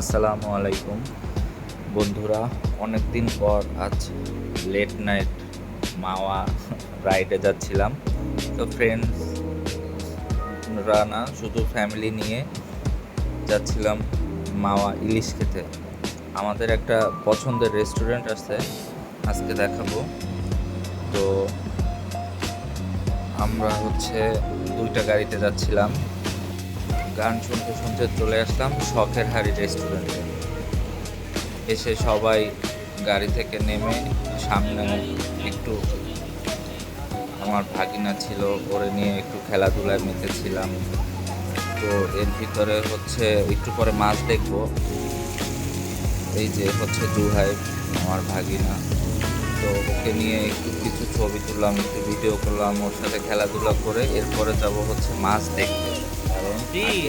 আসসালামু আলাইকুম। বন্ধুরা অনেক দিন পর আজ লেট নাইট মাওয়া রাইডে যাচ্ছিলাম। তো ফ্রেন্ডসরা না, শুধু ফ্যামিলি নিয়ে যাচ্ছিলাম মাওয়া ইলিশ খেতে। আমাদের একটা পছন্দের রেস্টুরেন্ট আছে, আজকে দেখাবো। তো আমরা হচ্ছে দুইটা গাড়িতে যাচ্ছিলাম। গান শুনতে শুনতে চলে আসলাম শখের হাড়ি রেস্টুরেন্টে। এসে সবাই গাড়ি থেকে নেমে সামনে একটু আমার ভাগিনা ছিল, ওরে নিয়ে একটু খেলাধুলায় মেতেছিলাম। তো এর ভিতরে হচ্ছে একটু পরে মাছ দেখব। এই যে হচ্ছে জুহাই আমার ভাগিনা। তো ওকে নিয়ে একটু কিছু ছবি তুললাম একটু ভিডিও করলাম ওর সাথে খেলাধুলা করে এরপরে যাব হচ্ছে মাছ দেখতে। কারণ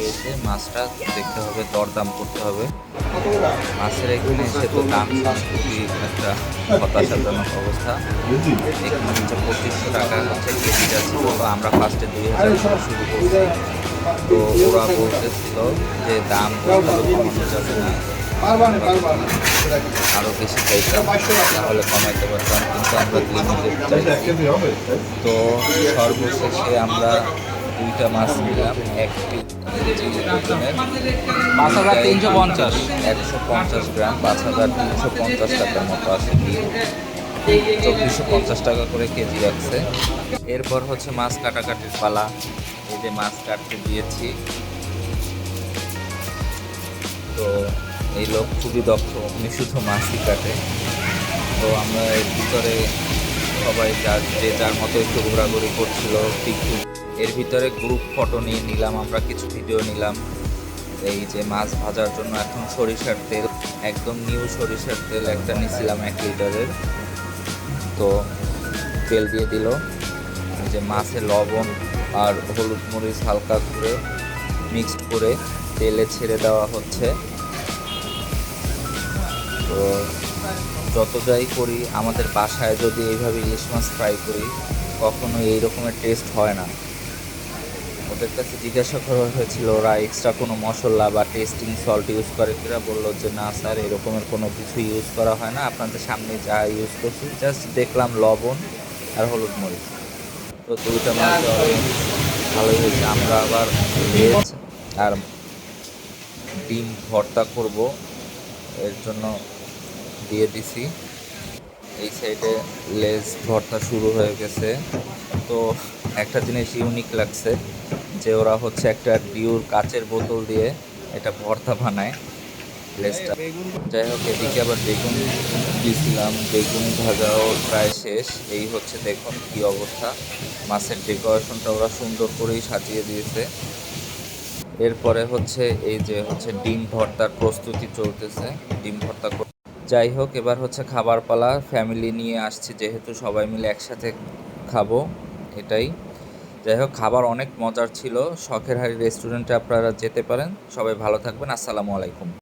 এসে মাছটা দেখতে হবে দরদাম করতে হবে। মাছের এখানে এসে তো দাম খুবই একটা হতাশাজনক অবস্থা। এখানে হচ্ছে পঁচিশশো টাকা হচ্ছে কেজি যাচ্ছিল তো আমরা ফার্স্টে দুই হাজার শুরু করছি। তো ওরা বলতেছিল যে দাম কমানো যাবে না। আরও বেশি চাইতাম তাহলে কমাইতে পারতাম কিন্তু আমরা তো সর্বশেষে আমরা দুইটা মাছ নিলাম এক পাঁচ হাজার তিনশো পঞ্চাশ। একশো পঞ্চাশ গ্রাম পাঁচ হাজার তিনশো পঞ্চাশ টাকার মতো আছে। চব্বিশশো পঞ্চাশ টাকা করে কেজি রাখছে এরপর হচ্ছে মাছ কাটাকাটির পালা। এই যে মাছ কাটতে দিয়েছি। তো এই লোক খুবই দক্ষ, উনি শুধু মাছই কাটে। তো আমরা এর ভিতরে সবাই যার যে যার মতো একটু ঘোরাঘুরি করছিল একটু এর ভিতরে গ্রুপ ফটো নিয়ে নিলাম, আমরা কিছু ভিডিও নিলাম। এই যে মাছ ভাজার জন্য এখন সরিষার তেল, একদম নিউ সরিষার তেল একটা নিয়েছিলাম এক লিটারের। তো তেল দিয়ে দিল। যে মাছে লবণ আর হলুদ মরিচ হালকা করে মিক্সড করে তেলে ছেড়ে দেওয়া হচ্ছে। তো যত যাই করি, আমাদের বাসায় যদি এইভাবে ইলিশ মাছ ফ্রাই করি, কখনো এই রকমের টেস্ট হয় না। ওদের কাছে জিজ্ঞাসা করা হয়েছিল, ওরা এক্সট্রা কোনো মশলা বা টেস্টিং সল্ট ইউজ করে? কিনা বলল যে, না স্যার এরকমের কোনো কিছু ইউজ করা হয় না। আপনাদের সামনে যা ইউজ করছি জাস্ট দেখলাম লবণ আর হলুদ মরিচ। তো দুইটা মাছ ভালোই হয়েছে। আমরা আবার ভেজ আর ডিম ভর্তা করব। এর জন্য দিয়ে দিছি। এই সাইডে লেজ ভর্তা শুরু হয়ে গেছে। তো একটা জিনিস ইউনিক লাগছে যে ওরা হচ্ছে একটা ডিউর কাচের বোতল দিয়ে এটা ভর্তা বানায় লেজটা। যাই হোক, এদিকে আবার বেগুন দিয়েছিলাম বেগুন ভাজাও প্রায় শেষ। এই হচ্ছে দেখুন কি অবস্থা। মাছের ডেকোরেশনটা ওরা সুন্দর করেই সাজিয়ে দিয়েছে। এরপরে হচ্ছে এই যে হচ্ছে ডিম ভর্তার প্রস্তুতি চলতেছে। ডিম ভর্তা যাই হোক, এবার হচ্ছে খাবার পালা ফ্যামিলি নিয়ে আসছি যেহেতু সবাই মিলে একসাথে খাব, এটাই। যাই হোক, খাবার অনেক মজার ছিল, শখের হাড়ি রেস্টুরেন্টে আপনারা যেতে পারেন। সবাই ভালো থাকবেন, আসসালামু আলাইকুম।